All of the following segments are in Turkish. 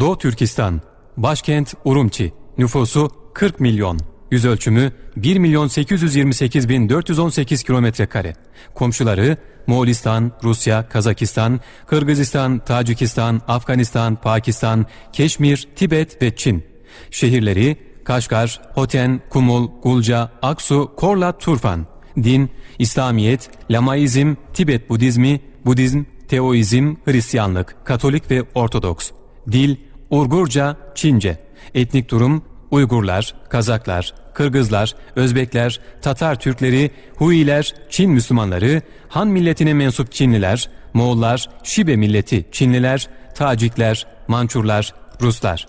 Doğu Türkistan, başkent Urumçi, nüfusu 40 milyon, yüz ölçümü 1 milyon 828 bin 418 kilometre kare. Komşuları Moğolistan, Rusya, Kazakistan, Kırgızistan, Tacikistan, Afganistan, Pakistan, Keşmir, Tibet ve Çin. Şehirleri Kaşgar, Hoten, Kumul, Gulca, Aksu, Korla, Turfan. Din, İslamiyet, Lamaizm, Tibet Budizmi, Budizm, Teoizm, Hristiyanlık, Katolik ve Ortodoks. Dil, Urgurca, Çince. Etnik durum, Uygurlar, Kazaklar, Kırgızlar, Özbekler, Tatar Türkleri, Huiler, Çin Müslümanları, Han milletine mensup Çinliler, Moğollar, Şibe milleti Çinliler, Tacikler, Mançurlar, Ruslar.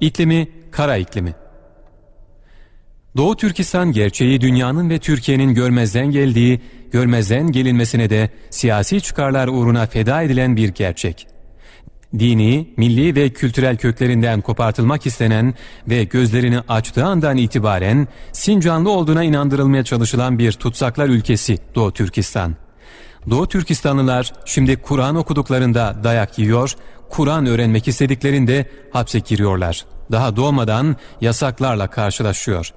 İklimi, kara iklimi. Doğu Türkistan gerçeği dünyanın ve Türkiye'nin görmezden geldiği, görmezden gelinmesine de siyasi çıkarlar uğruna feda edilen bir gerçek. Dini, milli ve kültürel köklerinden kopartılmak istenen ve gözlerini açtığı andan itibaren Sincanlı olduğuna inandırılmaya çalışılan bir tutsaklar ülkesi Doğu Türkistan. Doğu Türkistanlılar şimdi Kur'an okuduklarında dayak yiyor, Kur'an öğrenmek istediklerinde hapse giriyorlar. Daha doğmadan yasaklarla karşılaşıyor.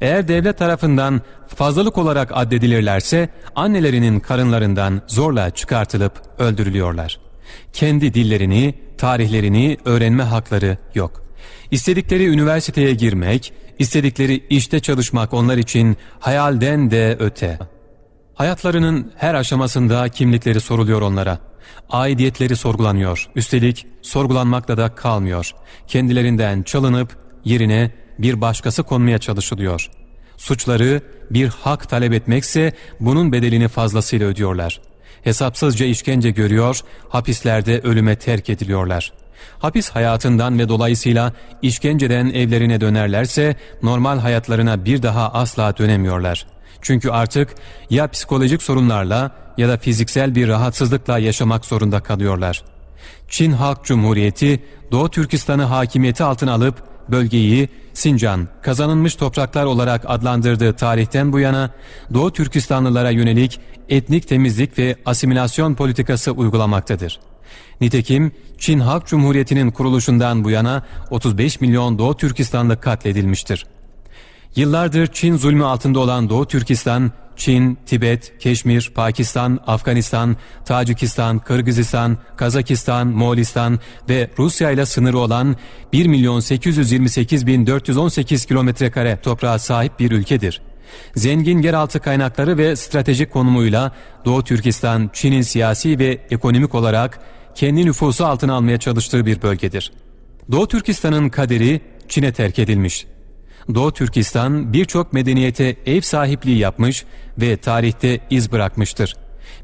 Eğer devlet tarafından fazlalık olarak addedilirlerse annelerinin karınlarından zorla çıkartılıp öldürülüyorlar. Kendi dillerini, tarihlerini öğrenme hakları yok. İstedikleri üniversiteye girmek, istedikleri işte çalışmak onlar için hayalden de öte. Hayatlarının her aşamasında kimlikleri soruluyor onlara. Aidiyetleri sorgulanıyor. Üstelik sorgulanmakla da kalmıyor. Kendilerinden çalınıp yerine bir başkası konmaya çalışılıyor. Suçları bir hak talep etmekse bunun bedelini fazlasıyla ödüyorlar. Hesapsızca işkence görüyor, hapislerde ölüme terk ediliyorlar. Hapis hayatından ve dolayısıyla işkenceden evlerine dönerlerse normal hayatlarına bir daha asla dönemiyorlar. Çünkü artık ya psikolojik sorunlarla ya da fiziksel bir rahatsızlıkla yaşamak zorunda kalıyorlar. Çin Halk Cumhuriyeti Doğu Türkistan'ı hakimiyeti altına alıp bölgeyi Sincan, kazanılmış topraklar olarak adlandırdığı tarihten bu yana Doğu Türkistanlılara yönelik etnik temizlik ve asimilasyon politikası uygulamaktadır. Nitekim Çin Halk Cumhuriyeti'nin kuruluşundan bu yana 35 milyon Doğu Türkistanlı katledilmiştir. Yıllardır Çin zulmü altında olan Doğu Türkistan, Çin, Tibet, Keşmir, Pakistan, Afganistan, Tacikistan, Kırgızistan, Kazakistan, Moğolistan ve Rusya ile sınırı olan 1 milyon 828 bin 418 kilometre kare toprağa sahip bir ülkedir. Zengin yeraltı kaynakları ve stratejik konumuyla Doğu Türkistan, Çin'in siyasi ve ekonomik olarak kendi nüfusu altına almaya çalıştığı bir bölgedir. Doğu Türkistan'ın kaderi Çin'e terk edilmiş. Doğu Türkistan birçok medeniyete ev sahipliği yapmış ve tarihte iz bırakmıştır.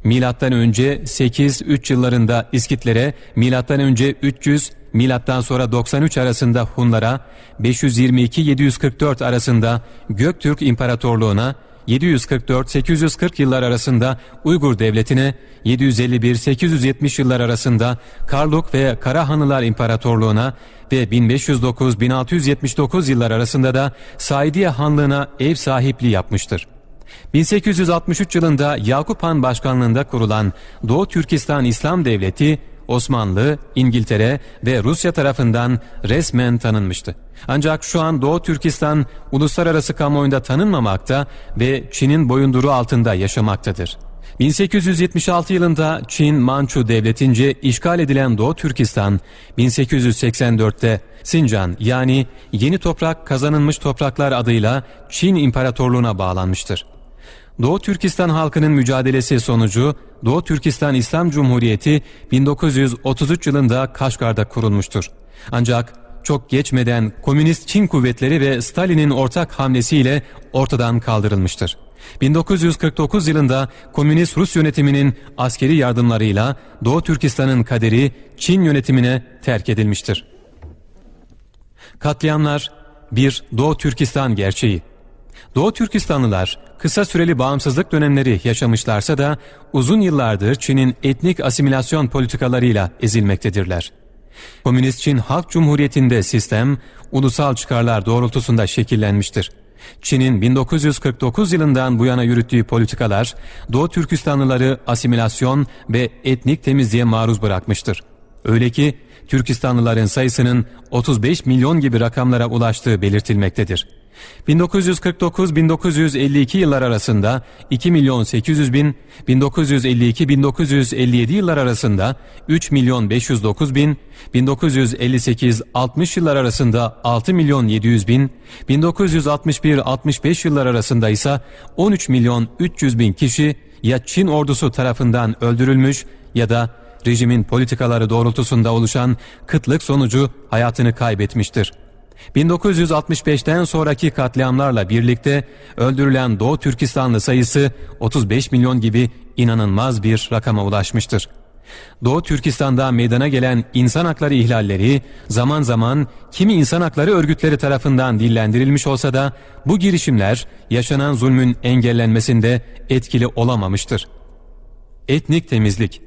Milattan önce 8-3 yıllarında İskitlere, milattan önce 300, milattan sonra 93 arasında Hunlara, 522-744 arasında Göktürk İmparatorluğuna, 744-840 yıllar arasında Uygur Devleti'ne, 751-870 yıllar arasında Karluk ve Karahanlılar İmparatorluğuna ve 1509-1679 yıllar arasında da Saidiye Hanlığı'na ev sahipliği yapmıştır. 1863 yılında Yakup Han başkanlığında kurulan Doğu Türkistan İslam Devleti Osmanlı, İngiltere ve Rusya tarafından resmen tanınmıştı. Ancak şu an Doğu Türkistan uluslararası kamuoyunda tanınmamakta ve Çin'in boyunduruğu altında yaşamaktadır. 1876 yılında Çin Mançu devletince işgal edilen Doğu Türkistan, 1884'te Sincan yani Yeni Toprak Kazanılmış Topraklar adıyla Çin İmparatorluğu'na bağlanmıştır. Doğu Türkistan halkının mücadelesi sonucu Doğu Türkistan İslam Cumhuriyeti 1933 yılında Kaşgar'da kurulmuştur. Ancak çok geçmeden Komünist Çin kuvvetleri ve Stalin'in ortak hamlesiyle ortadan kaldırılmıştır. 1949 yılında Komünist Rus yönetiminin askeri yardımlarıyla Doğu Türkistan'ın kaderi Çin yönetimine terk edilmiştir. Katliamlar bir Doğu Türkistan gerçeği. Doğu Türkistanlılar kısa süreli bağımsızlık dönemleri yaşamışlarsa da uzun yıllardır Çin'in etnik asimilasyon politikalarıyla ezilmektedirler. Komünist Çin Halk Cumhuriyeti'nde sistem ulusal çıkarlar doğrultusunda şekillenmiştir. Çin'in 1949 yılından bu yana yürüttüğü politikalar Doğu Türkistanlıları asimilasyon ve etnik temizliğe maruz bırakmıştır. Öyle ki Türkistanlıların sayısının 35 milyon gibi rakamlara ulaştığı belirtilmektedir. 1949-1952 yıllar arasında 2 milyon 800 bin, 1952-1957 yıllar arasında 3 milyon 509 bin, 1958-60 yıllar arasında 6 milyon 700 bin, 1961-65 yıllar arasında ise 13 milyon 300 bin kişi ya Çin ordusu tarafından öldürülmüş ya da rejimin politikaları doğrultusunda oluşan kıtlık sonucu hayatını kaybetmiştir. 1965'ten sonraki katliamlarla birlikte öldürülen Doğu Türkistanlı sayısı 35 milyon gibi inanılmaz bir rakama ulaşmıştır. Doğu Türkistan'da meydana gelen insan hakları ihlalleri zaman zaman kimi insan hakları örgütleri tarafından dillendirilmiş olsa da bu girişimler yaşanan zulmün engellenmesinde etkili olamamıştır. Etnik temizlik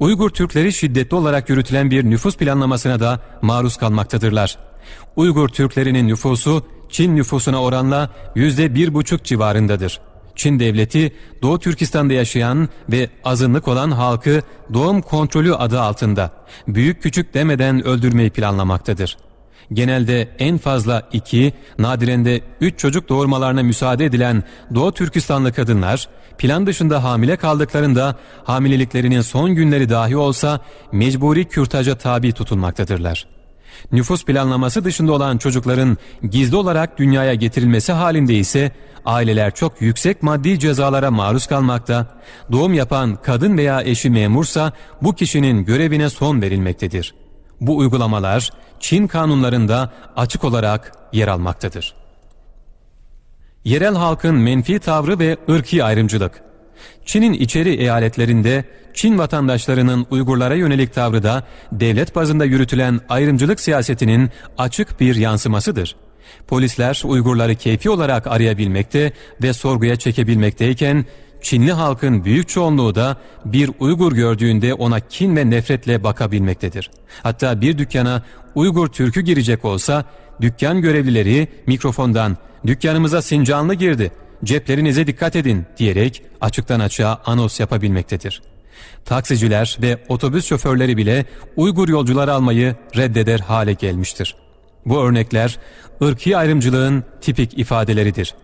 Uygur Türkleri şiddetli olarak yürütülen bir nüfus planlamasına da maruz kalmaktadırlar. Uygur Türklerinin nüfusu Çin nüfusuna oranla yüzde bir buçuk civarındadır. Çin devleti Doğu Türkistan'da yaşayan ve azınlık olan halkı doğum kontrolü adı altında büyük küçük demeden öldürmeyi planlamaktadır. Genelde en fazla iki, nadiren de üç çocuk doğurmalarına müsaade edilen Doğu Türkistanlı kadınlar plan dışında hamile kaldıklarında hamileliklerinin son günleri dahi olsa mecburi kürtaja tabi tutulmaktadırlar. Nüfus planlaması dışında olan çocukların gizli olarak dünyaya getirilmesi halinde ise aileler çok yüksek maddi cezalara maruz kalmakta, doğum yapan kadın veya eşi memursa bu kişinin görevine son verilmektedir. Bu uygulamalar Çin kanunlarında açık olarak yer almaktadır. Yerel halkın menfi tavrı ve ırki ayrımcılık Çin'in içeri eyaletlerinde Çin vatandaşlarının Uygurlara yönelik tavrı da devlet bazında yürütülen ayrımcılık siyasetinin açık bir yansımasıdır. Polisler Uygurları keyfi olarak arayabilmekte ve sorguya çekebilmekteyken Çinli halkın büyük çoğunluğu da bir Uygur gördüğünde ona kin ve nefretle bakabilmektedir. Hatta bir dükkana Uygur Türk'ü girecek olsa dükkan görevlileri mikrofondan dükkanımıza Sincanlı girdi ceplerinize dikkat edin diyerek açıktan açığa anons yapabilmektedir. Taksiciler ve otobüs şoförleri bile Uygur yolcuları almayı reddeder hale gelmiştir. Bu örnekler ırki ayrımcılığın tipik ifadeleridir.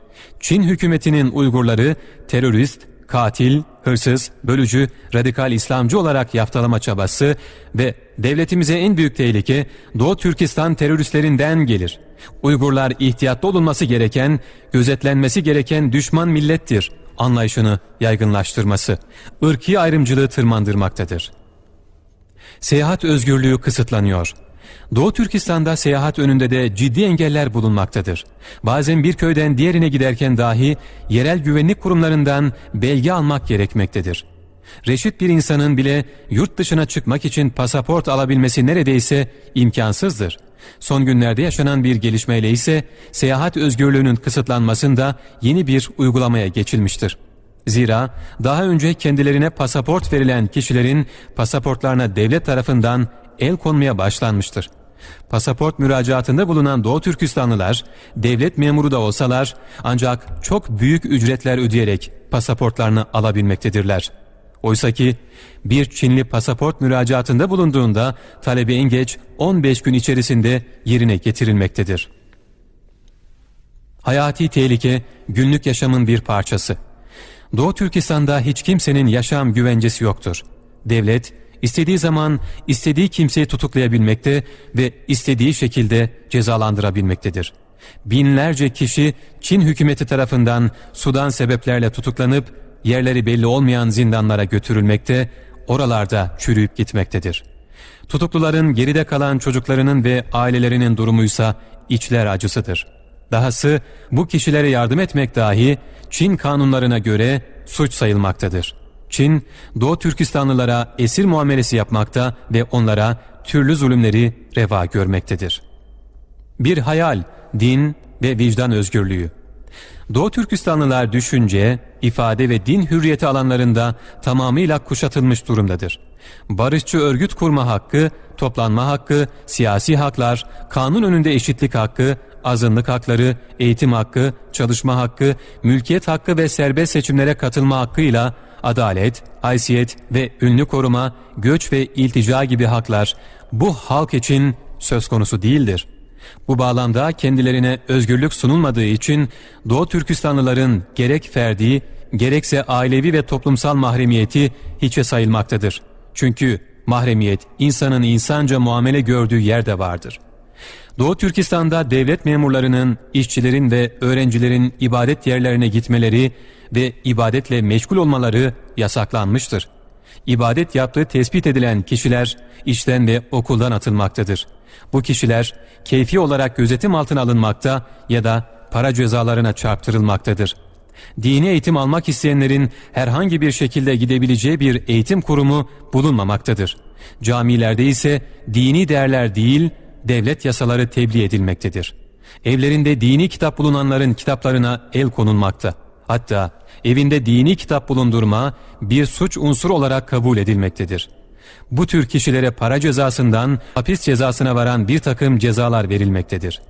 Çin hükümetinin Uygurları terörist, katil, hırsız, bölücü, radikal İslamcı olarak yaftalama çabası ve devletimize en büyük tehlike Doğu Türkistan teröristlerinden gelir. Uygurlar ihtiyatlı olunması gereken, gözetlenmesi gereken düşman millettir anlayışını yaygınlaştırması, ırki ayrımcılığı tırmandırmaktadır. Seyahat özgürlüğü kısıtlanıyor. Doğu Türkistan'da seyahat önünde de ciddi engeller bulunmaktadır. Bazen bir köyden diğerine giderken dahi yerel güvenlik kurumlarından belge almak gerekmektedir. Reşit bir insanın bile yurt dışına çıkmak için pasaport alabilmesi neredeyse imkansızdır. Son günlerde yaşanan bir gelişmeyle ise seyahat özgürlüğünün kısıtlanmasında yeni bir uygulamaya geçilmiştir. Zira daha önce kendilerine pasaport verilen kişilerin pasaportlarına devlet tarafından el konmaya başlanmıştır. Pasaport müracaatında bulunan Doğu Türkistanlılar devlet memuru da olsalar ancak çok büyük ücretler ödeyerek pasaportlarını alabilmektedirler. Oysaki bir Çinli pasaport müracaatında bulunduğunda talebi en geç 15 gün içerisinde yerine getirilmektedir. Hayati tehlike günlük yaşamın bir parçası. Doğu Türkistan'da hiç kimsenin yaşam güvencesi yoktur. Devlet istediği zaman istediği kimseyi tutuklayabilmekte ve istediği şekilde cezalandırabilmektedir. Binlerce kişi Çin hükümeti tarafından sudan sebeplerle tutuklanıp yerleri belli olmayan zindanlara götürülmekte, oralarda çürüyüp gitmektedir. Tutukluların geride kalan çocuklarının ve ailelerinin durumuysa içler acısıdır. Dahası bu kişilere yardım etmek dahi Çin kanunlarına göre suç sayılmaktadır. Çin, Doğu Türkistanlılara esir muamelesi yapmakta ve onlara türlü zulümleri reva görmektedir. Bir hayal, din ve vicdan özgürlüğü. Doğu Türkistanlılar düşünce, ifade ve din hürriyeti alanlarında tamamıyla kuşatılmış durumdadır. Barışçı örgüt kurma hakkı, toplanma hakkı, siyasi haklar, kanun önünde eşitlik hakkı, azınlık hakları, eğitim hakkı, çalışma hakkı, mülkiyet hakkı ve serbest seçimlere katılma hakkıyla adalet, haysiyet ve ünlü koruma, göç ve iltica gibi haklar bu halk için söz konusu değildir. Bu bağlamda kendilerine özgürlük sunulmadığı için Doğu Türkistanlıların gerek ferdi, gerekse ailevi ve toplumsal mahremiyeti hiçe sayılmaktadır. Çünkü mahremiyet insanın insanca muamele gördüğü yerde vardır. Doğu Türkistan'da devlet memurlarının, işçilerin ve öğrencilerin ibadet yerlerine gitmeleri ve ibadetle meşgul olmaları yasaklanmıştır. İbadet yaptığı tespit edilen kişiler işten ve okuldan atılmaktadır. Bu kişiler keyfi olarak gözetim altına alınmakta ya da para cezalarına çarptırılmaktadır. Dini eğitim almak isteyenlerin herhangi bir şekilde gidebileceği bir eğitim kurumu bulunmamaktadır. Camilerde ise dini değerler değil, devlet yasaları tebliğ edilmektedir. Evlerinde dini kitap bulunanların kitaplarına el konulmakta. Hatta evinde dini kitap bulundurma bir suç unsuru olarak kabul edilmektedir. Bu tür kişilere para cezasından hapis cezasına varan bir takım cezalar verilmektedir.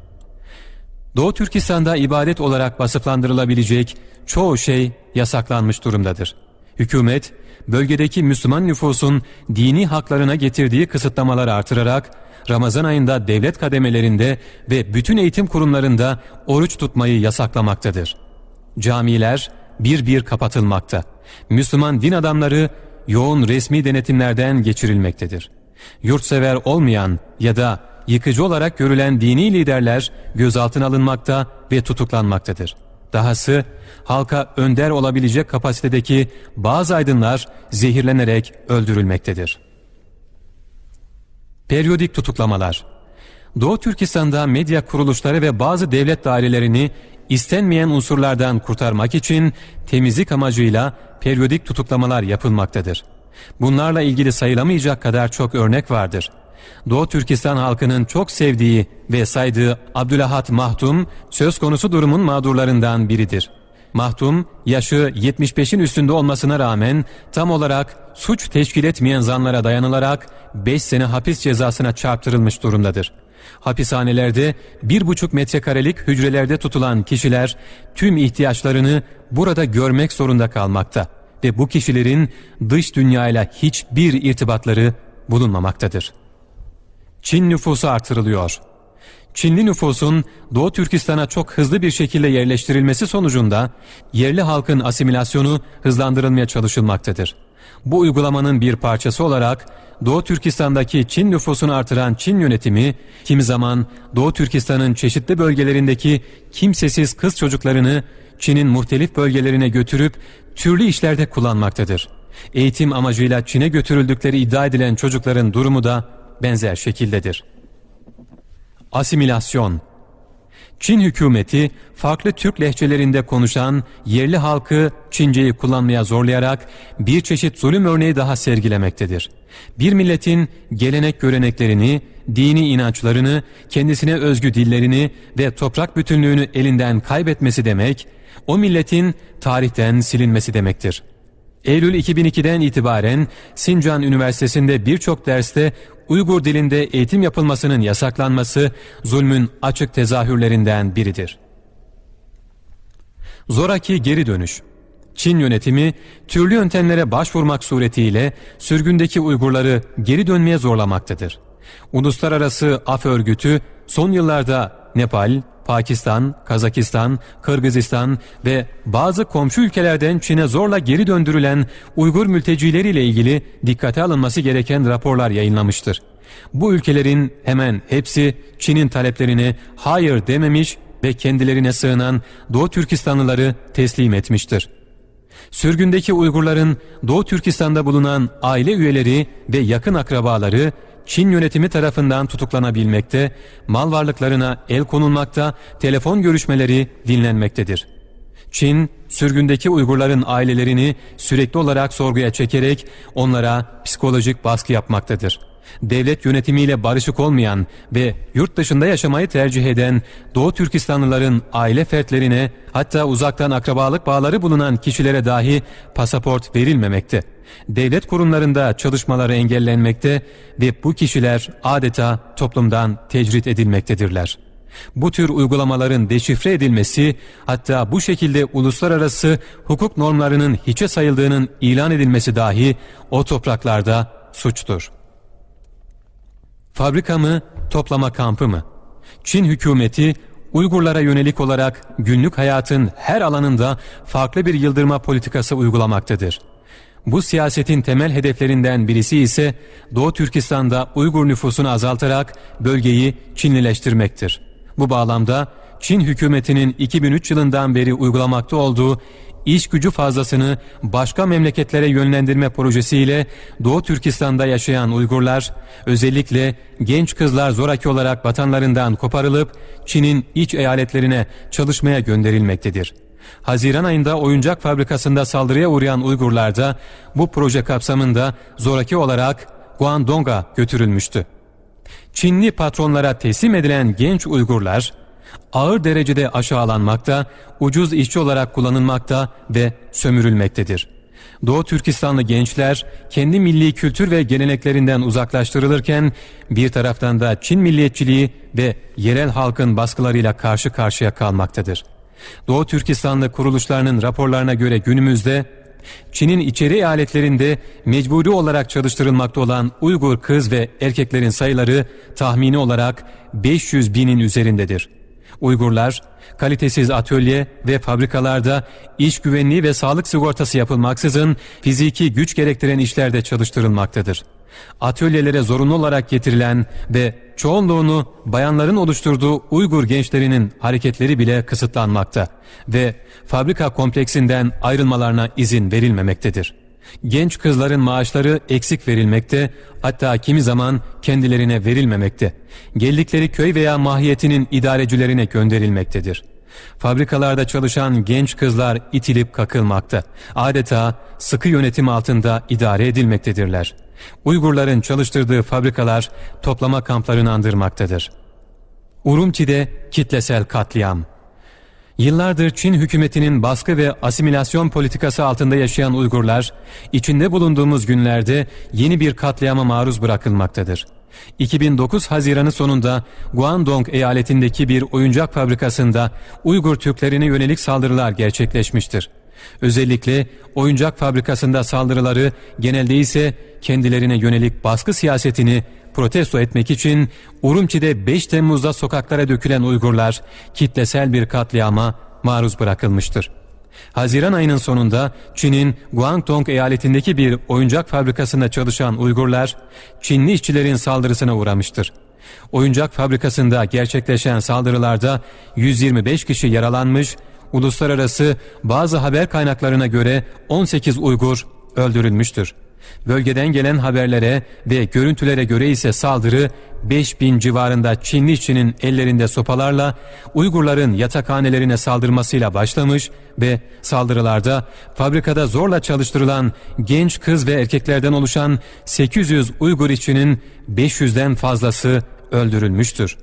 Doğu Türkistan'da ibadet olarak basıflandırılabilecek çoğu şey yasaklanmış durumdadır. Hükümet, bölgedeki Müslüman nüfusun dini haklarına getirdiği kısıtlamaları artırarak Ramazan ayında devlet kademelerinde ve bütün eğitim kurumlarında oruç tutmayı yasaklamaktadır. Camiler bir bir kapatılmakta. Müslüman din adamları yoğun resmi denetimlerden geçirilmektedir. Yurtsever olmayan ya da yıkıcı olarak görülen dini liderler gözaltına alınmakta ve tutuklanmaktadır. Dahası halka önder olabilecek kapasitedeki bazı aydınlar zehirlenerek öldürülmektedir. Periyodik tutuklamalar Doğu Türkistan'da medya kuruluşları ve bazı devlet dairelerini istenmeyen unsurlardan kurtarmak için temizlik amacıyla periyodik tutuklamalar yapılmaktadır. Bunlarla ilgili sayılamayacak kadar çok örnek vardır. Doğu Türkistan halkının çok sevdiği ve saydığı Abdülahat Mahtum söz konusu durumun mağdurlarından biridir. Mahtum yaşı 75'in üstünde olmasına rağmen tam olarak suç teşkil etmeyen zanlara dayanılarak 5 sene hapis cezasına çarptırılmış durumdadır. Hapishanelerde bir buçuk metrekarelik hücrelerde tutulan kişiler tüm ihtiyaçlarını burada görmek zorunda kalmakta ve bu kişilerin dış dünyayla hiçbir irtibatları bulunmamaktadır. Çin nüfusu artırılıyor. Çinli nüfusun Doğu Türkistan'a çok hızlı bir şekilde yerleştirilmesi sonucunda yerli halkın asimilasyonu hızlandırılmaya çalışılmaktadır. Bu uygulamanın bir parçası olarak Doğu Türkistan'daki Çin nüfusunu artıran Çin yönetimi kimi zaman Doğu Türkistan'ın çeşitli bölgelerindeki kimsesiz kız çocuklarını Çin'in muhtelif bölgelerine götürüp türlü işlerde kullanmaktadır. Eğitim amacıyla Çin'e götürüldükleri iddia edilen çocukların durumu da benzer şekildedir. Asimilasyon Çin hükümeti farklı Türk lehçelerinde konuşan yerli halkı Çinceyi kullanmaya zorlayarak bir çeşit zulüm örneği daha sergilemektedir. Bir milletin gelenek göreneklerini, dini inançlarını, kendisine özgü dillerini ve toprak bütünlüğünü elinden kaybetmesi demek, o milletin tarihten silinmesi demektir. Eylül 2002'den itibaren Sincan Üniversitesi'nde birçok derste Uygur dilinde eğitim yapılmasının yasaklanması zulmün açık tezahürlerinden biridir. Zoraki geri dönüş Çin yönetimi türlü yöntemlere başvurmak suretiyle sürgündeki Uygurları geri dönmeye zorlamaktadır. Uluslararası Af Örgütü son yıllarda Nepal, Pakistan, Kazakistan, Kırgızistan ve bazı komşu ülkelerden Çin'e zorla geri döndürülen Uygur mültecileriyle ilgili dikkate alınması gereken raporlar yayınlamıştır. Bu ülkelerin hemen hepsi Çin'in taleplerine hayır dememiş ve kendilerine sığınan Doğu Türkistanlıları teslim etmiştir. Sürgündeki Uygurların Doğu Türkistan'da bulunan aile üyeleri ve yakın akrabaları Çin yönetimi tarafından tutuklanabilmekte, mal varlıklarına el konulmakta, telefon görüşmeleri dinlenmektedir. Çin, sürgündeki Uygurların ailelerini sürekli olarak sorguya çekerek onlara psikolojik baskı yapmaktadır devlet yönetimiyle barışık olmayan ve yurt dışında yaşamayı tercih eden Doğu Türkistanlıların aile fertlerine hatta uzaktan akrabalık bağları bulunan kişilere dahi pasaport verilmemekte. Devlet kurumlarında çalışmaları engellenmekte ve bu kişiler adeta toplumdan tecrit edilmektedirler. Bu tür uygulamaların deşifre edilmesi hatta bu şekilde uluslararası hukuk normlarının hiçe sayıldığının ilan edilmesi dahi o topraklarda suçtur. Fabrika mı, toplama kampı mı? Çin hükümeti Uygurlara yönelik olarak günlük hayatın her alanında farklı bir yıldırma politikası uygulamaktadır. Bu siyasetin temel hedeflerinden birisi ise Doğu Türkistan'da Uygur nüfusunu azaltarak bölgeyi Çinlileştirmektir. Bu bağlamda Çin hükümetinin 2003 yılından beri uygulamakta olduğu iş gücü fazlasını başka memleketlere yönlendirme projesiyle Doğu Türkistan'da yaşayan Uygurlar, özellikle genç kızlar zoraki olarak vatanlarından koparılıp Çin'in iç eyaletlerine çalışmaya gönderilmektedir. Haziran ayında oyuncak fabrikasında saldırıya uğrayan Uygurlar da bu proje kapsamında zoraki olarak Guangdong'a götürülmüştü. Çinli patronlara teslim edilen genç Uygurlar, ağır derecede aşağılanmakta, ucuz işçi olarak kullanılmakta ve sömürülmektedir. Doğu Türkistanlı gençler kendi milli kültür ve geleneklerinden uzaklaştırılırken bir taraftan da Çin milliyetçiliği ve yerel halkın baskılarıyla karşı karşıya kalmaktadır. Doğu Türkistanlı kuruluşlarının raporlarına göre günümüzde Çin'in içeri eyaletlerinde mecburi olarak çalıştırılmakta olan Uygur kız ve erkeklerin sayıları tahmini olarak 500 binin üzerindedir. Uygurlar kalitesiz atölye ve fabrikalarda iş güvenliği ve sağlık sigortası yapılmaksızın fiziki güç gerektiren işlerde çalıştırılmaktadır. Atölyelere zorunlu olarak getirilen ve çoğunluğunu bayanların oluşturduğu Uygur gençlerinin hareketleri bile kısıtlanmakta ve fabrika kompleksinden ayrılmalarına izin verilmemektedir. Genç kızların maaşları eksik verilmekte, hatta kimi zaman kendilerine verilmemekte. Geldikleri köy veya mahiyetinin idarecilerine gönderilmektedir. Fabrikalarda çalışan genç kızlar itilip kakılmakta. Adeta sıkı yönetim altında idare edilmektedirler. Uygurların çalıştırdığı fabrikalar toplama kamplarını andırmaktadır. Urumçi'de kitlesel katliam. Yıllardır Çin hükümetinin baskı ve asimilasyon politikası altında yaşayan Uygurlar, içinde bulunduğumuz günlerde yeni bir katliama maruz bırakılmaktadır. 2009 Haziran'ı sonunda Guangdong eyaletindeki bir oyuncak fabrikasında Uygur Türklerine yönelik saldırılar gerçekleşmiştir. Özellikle oyuncak fabrikasında saldırıları genelde ise kendilerine yönelik baskı siyasetini protesto etmek için Urumçi'de 5 Temmuz'da sokaklara dökülen Uygurlar kitlesel bir katliama maruz bırakılmıştır. Haziran ayının sonunda Çin'in Guangdong eyaletindeki bir oyuncak fabrikasında çalışan Uygurlar Çinli işçilerin saldırısına uğramıştır. Oyuncak fabrikasında gerçekleşen saldırılarda 125 kişi yaralanmış, uluslararası bazı haber kaynaklarına göre 18 Uygur öldürülmüştür. Bölgeden gelen haberlere ve görüntülere göre ise saldırı 5000 civarında Çinli işçinin ellerinde sopalarla Uygurların yatakhanelerine saldırmasıyla başlamış ve saldırılarda fabrikada zorla çalıştırılan genç kız ve erkeklerden oluşan 800 Uygur işçinin 500'den fazlası öldürülmüştür.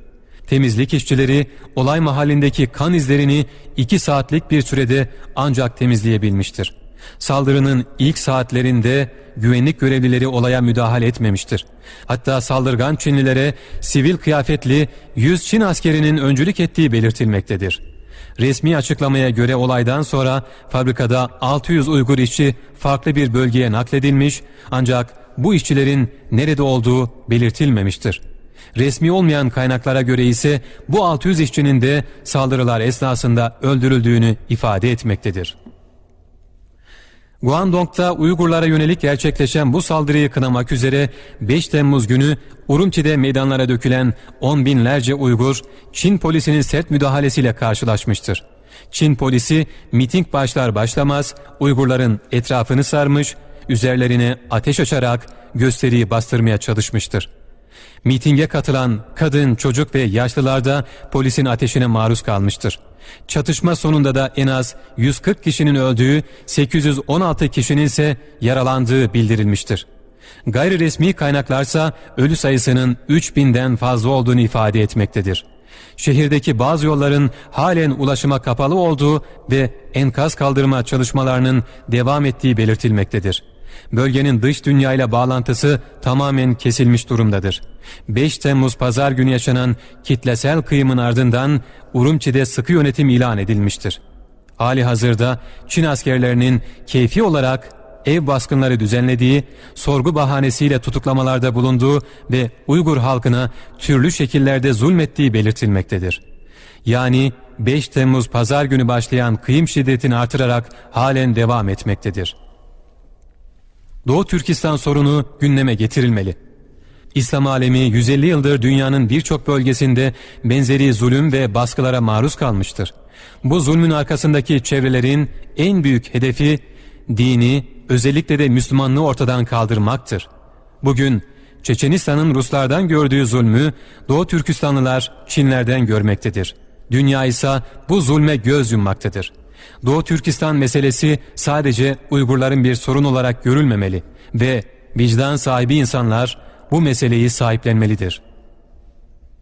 Temizlik işçileri olay mahallindeki kan izlerini 2 saatlik bir sürede ancak temizleyebilmiştir. Saldırının ilk saatlerinde güvenlik görevlileri olaya müdahale etmemiştir. Hatta saldırgan Çinlilere sivil kıyafetli 100 Çin askerinin öncülük ettiği belirtilmektedir. Resmi açıklamaya göre olaydan sonra fabrikada 600 Uygur işçi farklı bir bölgeye nakledilmiş ancak bu işçilerin nerede olduğu belirtilmemiştir. Resmi olmayan kaynaklara göre ise bu 600 işçinin de saldırılar esnasında öldürüldüğünü ifade etmektedir. Guangdong'da Uygurlara yönelik gerçekleşen bu saldırıyı kınamak üzere 5 Temmuz günü Urumçi'de meydanlara dökülen on binlerce Uygur, Çin polisinin sert müdahalesiyle karşılaşmıştır. Çin polisi miting başlar başlamaz Uygurların etrafını sarmış, üzerlerine ateş açarak gösteriyi bastırmaya çalışmıştır. Mitinge katılan kadın, çocuk ve yaşlılar da polisin ateşine maruz kalmıştır. Çatışma sonunda da en az 140 kişinin öldüğü, 816 kişinin ise yaralandığı bildirilmiştir. Gayri resmi kaynaklarsa ölü sayısının 3000'den fazla olduğunu ifade etmektedir. Şehirdeki bazı yolların halen ulaşıma kapalı olduğu ve enkaz kaldırma çalışmalarının devam ettiği belirtilmektedir. Bölgenin dış dünyayla bağlantısı tamamen kesilmiş durumdadır. 5 Temmuz pazar günü yaşanan kitlesel kıyımın ardından Urumçi'de sıkı yönetim ilan edilmiştir. Hali hazırda Çin askerlerinin keyfi olarak ev baskınları düzenlediği, sorgu bahanesiyle tutuklamalarda bulunduğu ve Uygur halkına türlü şekillerde zulmettiği belirtilmektedir. Yani 5 Temmuz pazar günü başlayan kıyım şiddetini artırarak halen devam etmektedir. Doğu Türkistan sorunu gündeme getirilmeli. İslam alemi 150 yıldır dünyanın birçok bölgesinde benzeri zulüm ve baskılara maruz kalmıştır. Bu zulmün arkasındaki çevrelerin en büyük hedefi dini, özellikle de Müslümanlığı ortadan kaldırmaktır. Bugün Çeçenistan'ın Ruslardan gördüğü zulmü Doğu Türkistanlılar Çinlerden görmektedir. Dünya ise bu zulme göz yummaktadır. Doğu Türkistan meselesi sadece Uygurların bir sorun olarak görülmemeli ve vicdan sahibi insanlar bu meseleyi sahiplenmelidir.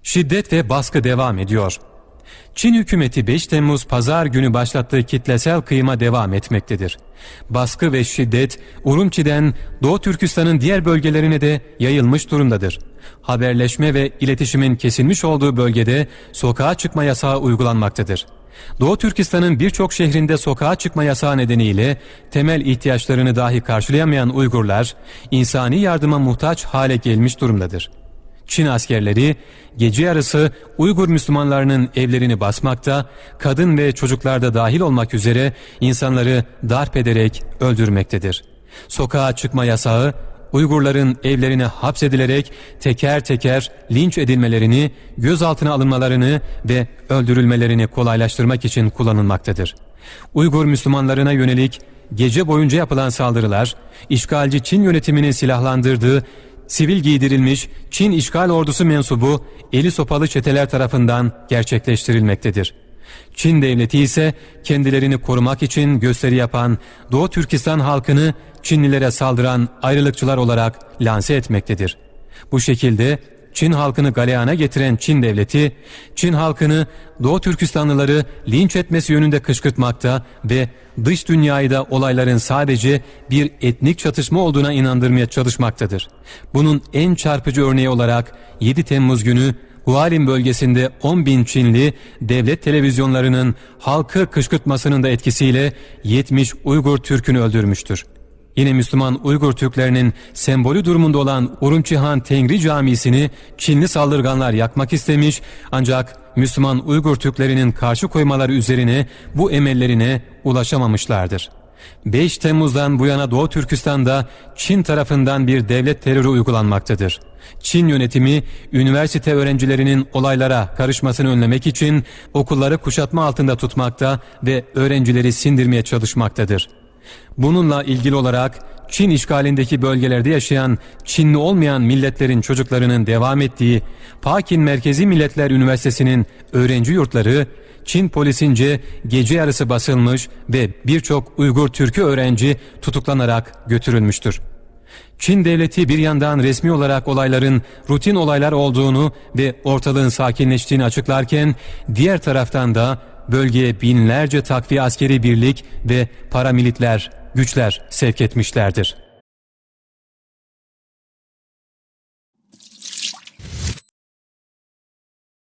Şiddet ve baskı devam ediyor. Çin hükümeti 5 Temmuz pazar günü başlattığı kitlesel kıyıma devam etmektedir. Baskı ve şiddet Urumçi'den Doğu Türkistan'ın diğer bölgelerine de yayılmış durumdadır. Haberleşme ve iletişimin kesilmiş olduğu bölgede sokağa çıkma yasağı uygulanmaktadır. Doğu Türkistan'ın birçok şehrinde sokağa çıkma yasağı nedeniyle temel ihtiyaçlarını dahi karşılayamayan Uygurlar insani yardıma muhtaç hale gelmiş durumdadır. Çin askerleri gece yarısı Uygur Müslümanlarının evlerini basmakta, kadın ve çocuklarda dahil olmak üzere insanları darp ederek öldürmektedir. Sokağa çıkma yasağı Uygurların evlerine hapsedilerek teker teker linç edilmelerini, gözaltına alınmalarını ve öldürülmelerini kolaylaştırmak için kullanılmaktadır. Uygur Müslümanlarına yönelik gece boyunca yapılan saldırılar, işgalci Çin yönetiminin silahlandırdığı sivil giydirilmiş Çin işgal ordusu mensubu eli sopalı çeteler tarafından gerçekleştirilmektedir. Çin devleti ise kendilerini korumak için gösteri yapan Doğu Türkistan halkını Çinlilere saldıran ayrılıkçılar olarak lanse etmektedir. Bu şekilde Çin halkını galeyana getiren Çin devleti, Çin halkını Doğu Türkistanlıları linç etmesi yönünde kışkırtmakta ve dış dünyayı da olayların sadece bir etnik çatışma olduğuna inandırmaya çalışmaktadır. Bunun en çarpıcı örneği olarak 7 Temmuz günü Hualin bölgesinde 10 bin Çinli devlet televizyonlarının halkı kışkırtmasının da etkisiyle 70 Uygur Türk'ünü öldürmüştür. Yine Müslüman Uygur Türklerinin sembolü durumunda olan Urumçi Han Tengri Camisi'ni Çinli saldırganlar yakmak istemiş ancak Müslüman Uygur Türklerinin karşı koymaları üzerine bu emellerine ulaşamamışlardır. 5 Temmuz'dan bu yana Doğu Türkistan'da Çin tarafından bir devlet terörü uygulanmaktadır. Çin yönetimi üniversite öğrencilerinin olaylara karışmasını önlemek için okulları kuşatma altında tutmakta ve öğrencileri sindirmeye çalışmaktadır. Bununla ilgili olarak Çin işgalindeki bölgelerde yaşayan Çinli olmayan milletlerin çocuklarının devam ettiği Pakin Merkezi Milletler Üniversitesi'nin öğrenci yurtları Çin polisince gece yarısı basılmış ve birçok Uygur Türk'ü öğrenci tutuklanarak götürülmüştür. Çin devleti bir yandan resmi olarak olayların rutin olaylar olduğunu ve ortalığın sakinleştiğini açıklarken diğer taraftan da bölgeye binlerce takviye askeri birlik ve paramilitler güçler sevk etmişlerdir.